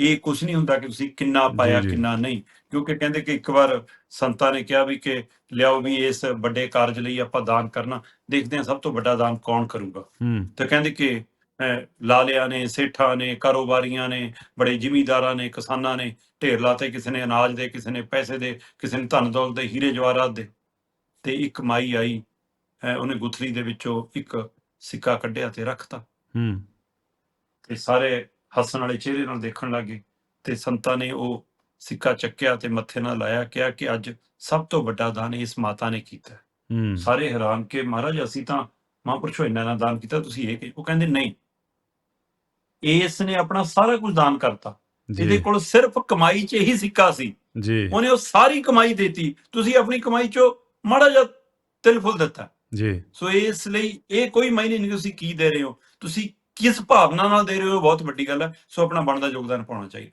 ਇਹ ਕੁਝ ਨਹੀਂ ਹੁੰਦਾ ਕਿ ਤੁਸੀਂ ਕਿੰਨਾ ਪਾਇਆ। ਕਿੰਨਾ ਨਹੀਂ। ਕਿਉਂਕਿ ਕਹਿੰਦੇ ਕਿ ਇੱਕ ਵਾਰ ਸੰਤਾਂ ਨੇ ਕਿਹਾ ਵੀ ਕਿ ਲਿਆਓ ਵੀ ਇਸ ਵੱਡੇ ਕਾਰਜ ਲਈ ਆਪਾਂ ਦਾਨ ਕਰਨਾ। ਦੇਖਦੇ ਹਾਂ ਸਭ ਤੋਂ ਵੱਡਾ ਦਾਨ ਕੌਣ ਕਰੂਗਾ। ਤੇ ਕਹਿੰਦੇ ਕਿ ਲਾਲਿਆਂ ਨੇ ਸੇਠਾਂ ਨੇ ਕਾਰੋਬਾਰੀਆਂ ਨੇ ਬੜੇ ਜ਼ਿਮੀਂਦਾਰਾਂ ਨੇ ਕਿਸਾਨਾਂ ਨੇ ਢੇਰ ਲਾਤੇ। ਕਿਸੇ ਨੇ ਅਨਾਜ ਦੇ ਕਿਸੇ ਨੇ ਪੈਸੇ ਦੇ ਕਿਸੇ ਨੇ ਧਨ ਦੌਲਤ ਦੇ ਹੀਰੇ ਜਵਾਹਰਾਤ ਦੇ। ਤੇ ਇੱਕ ਮਾਈ ਆਈ ਉਹਨੇ ਗੁਥਲੀ ਦੇ ਵਿੱਚੋਂ ਇੱਕ ਸਿੱਕਾ ਕੱਢਿਆ ਤੇ ਰੱਖਤਾ। ਹੂੰ। ਤੇ ਸਾਰੇ ਹੱਸਣ ਵਾਲੇ ਚਿਹਰੇ ਨਾਲ ਦੇਖਣ ਲੱਗੇ ਤੇ ਸੰਤਾਂ ਨੇ ਉਹ ਸਿੱਕਾ ਚੱਕਿਆ ਤੇ ਮੱਥੇ ਨਾਲ ਲਾਇਆ ਕਿਹਾ ਕਿ ਅੱਜ ਸਭ ਤੋਂ ਵੱਡਾ ਦਾਨ ਇਸ ਮਾਤਾ ਨੇ ਕੀਤਾ। ਹੈ। ਸਾਰੇ ਹੈਰਾਨ ਕਿ ਮਹਾਰਾਜ ਅਸੀਂ ਤਾਂ ਮਹਾਂਪੁਰਸ਼ੋ ਇੰਨਾ ਨਾ ਦਾਨ ਕੀਤਾ ਤੁਸੀਂ ਇਹ ਕਿ ਉਹ ਕਹਿੰਦੇ ਨਹੀਂ। ਇਸ ਨੇ ਆਪਣਾ ਸਾਰਾ ਕੁਝ ਦਾਨ ਕਰਤਾ। ਇਹਦੇ ਜੀ ਕੋਲ ਸਿਰਫ ਕਮਾਈ 'ਚ ਹੀ ਸਿੱਕਾ ਸੀ। ਜੀ। ਉਹਨੇ ਉਹ ਸਾਰੀ ਕਮਾਈ ਦੇਤੀ। ਤੁਸੀਂ ਆਪਣੀ ਕਮਾਈ 'ਚੋਂ ਮਾੜਾ ਜਿਹਾ ਤਿਲ ਫੁੱਲ ਦਿੱਤਾ। ਜੀ। ਸੋ ਇਸ ਲਈ ਇਹ ਕੋਈ ਮਾਇਨੇ ਨਹੀਂ ਤੁਸੀਂ ਕੀ ਦੇ ਰਹੇ ਹੋ? ਤੁਸੀਂ ਕਿਸ ਭਾਵਨਾ ਨਾਲ ਦੇ ਰਹੇ ਹੋ? ਬਹੁਤ ਵੱਡੀ ਗੱਲ ਹੈ। ਸੋ ਆਪਣਾ ਬਣਦਾ ਯੋਗਦਾਨ ਪਾਉਣਾ ਚਾਹੀਦਾ।